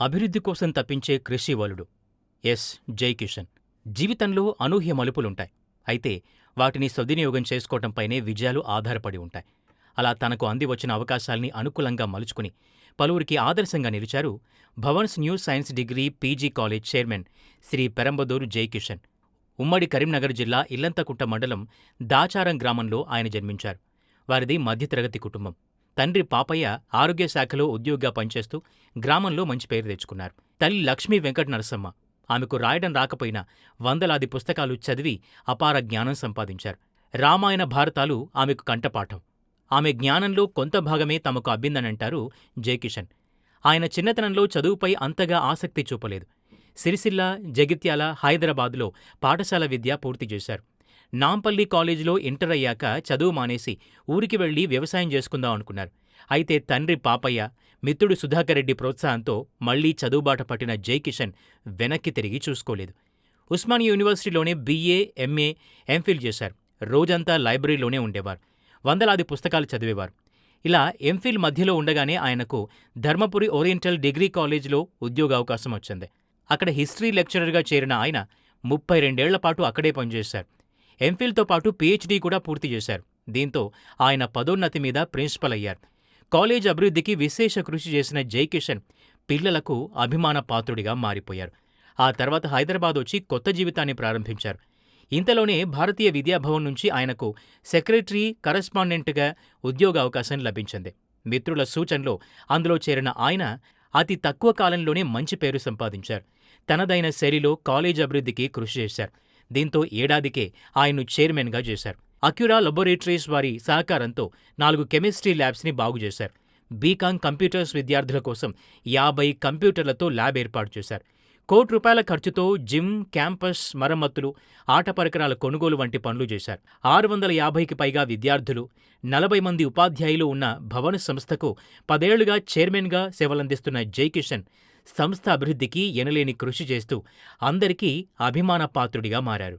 అభివృద్ధి కోసం తప్పించే కృషివలుడు ఎస్. జై కిషన్ జీవితంలో అనూహ్య మలుపులుంటాయి. అయితే వాటిని సద్వినియోగం చేసుకోవటంపైనే విజయాలు ఆధారపడి ఉంటాయి. అలా తనకు అంది వచ్చిన అవకాశాల్ని అనుకూలంగా మలుచుకుని పలువురికి ఆదర్శంగా నిలిచారు Bhavans new science degree P G college chairman Shri Perambaduru Jaikishan. ఉమ్మడి కరీంనగర్ జిల్లా ఇల్లంతకుంట మండలం దాచారం గ్రామంలో ఆయన జన్మించారు. వారిది మధ్యతరగతి కుటుంబం. తండ్రి పాపయ్య ఆరోగ్య శాఖలో ఉద్యోగిగా పనిచేస్తూ గ్రామంలో మంచి పేరు తెచ్చుకున్నారు. తల్లి లక్ష్మీ వెంకట నరసమ్మ ఆమెకు రాయడం రాకపోయినా వందలాది పుస్తకాలు చదివి అపార జ్ఞానం సంపాదించారు. రామాయణ భారతాలు ఆమెకు కంఠపాఠం. ఆమె జ్ఞానంలో కొంత భాగమే తమకు అబ్బిందనంటారు జయకిషన్. ఆయన చిన్నతనంలో చదువుపై అంతగా ఆసక్తి చూపలేదు. సిరిసిల్ల జగిత్యాల హైదరాబాదులో పాఠశాల విద్య పూర్తి చేశారు. నాంపల్లి కాలేజీలో ఇంటర్ అయ్యాక చదువు మానేసి ఊరికి వెళ్ళి వ్యవసాయం చేసుకుందాం అనుకున్నారు. అయితే తండ్రి పాపయ్య మిత్రుడు సుధాకర్ రెడ్డి ప్రోత్సాహంతో మళ్ళీ చదువుబాట పట్టిన జైకిషన్ వెనక్కి తిరిగి చూసుకోలేదు. Osmania యూనివర్సిటీలోనే B A M A M Phil చేశారు. రోజంతా లైబ్రరీలోనే ఉండేవారు. వందలాది పుస్తకాలు చదివేవారు. ఇలా ఎంఫిల్ మధ్యలో ఉండగానే ఆయనకు ధర్మపురి ఓరియంటల్ డిగ్రీ కాలేజీలో ఉద్యోగావకాశం వచ్చింది. అక్కడ హిస్టరీ లెక్చరర్గా చేరిన ఆయన ముప్పై రెండేళ్ళ పాటు అక్కడే పనిచేశారు. ఎంఫిల్తో పాటు పీహెచ్డీ కూడా పూర్తి చేశారు. దీంతో ఆయన పదోన్నతి మీద ప్రిన్సిపల్ అయ్యారు. కాలేజ్ అభివృద్ధికి విశేష కృషి చేసిన జైకిషన్ పిల్లలకు అభిమాన పాత్రుడిగా మారిపోయారు. ఆ తర్వాత హైదరాబాద్ వచ్చి కొత్త జీవితాన్ని ప్రారంభించారు. ఇంతలోనే భారతీయ విద్యాభవన్ నుంచి ఆయనకు సెక్రటరీ కరస్పాండెంట్గా ఉద్యోగ అవకాశం లభించింది. మిత్రుల సూచనలో అందులో చేరిన ఆయన అతి తక్కువ కాలంలోనే మంచి పేరు సంపాదించారు. తనదైన శైలిలో కాలేజ్ అభివృద్ధికి కృషి చేశారు. దీంతో ఏడాదికే ఆయన్ను చైర్మన్గా చేశారు. అక్యురా లబొరేటరీస్ వారి సహకారంతో నాలుగు కెమిస్ట్రీ ల్యాబ్స్ని బాగు చేశారు. బీకాం కంప్యూటర్స్ విద్యార్థుల కోసం యాభై కంప్యూటర్లతో ల్యాబ్ ఏర్పాటు చేశారు. కోటి రూపాయల ఖర్చుతో జిమ్ క్యాంపస్ మరమ్మతులు ఆట పరికరాల కొనుగోలు వంటి పనులు చేశారు. ఆరు వందల యాభైకి పైగా విద్యార్థులు నలభై మంది ఉపాధ్యాయులు ఉన్న భవన సంస్థకు పదేళ్ళుగా చైర్మన్గా సేవలందిస్తున్న జైకిషన్ సంస్థ అభివృద్ధికి ఎనలేని కృషి చేస్తూ అందరికీ అభిమాన పాత్రుడిగా మారారు.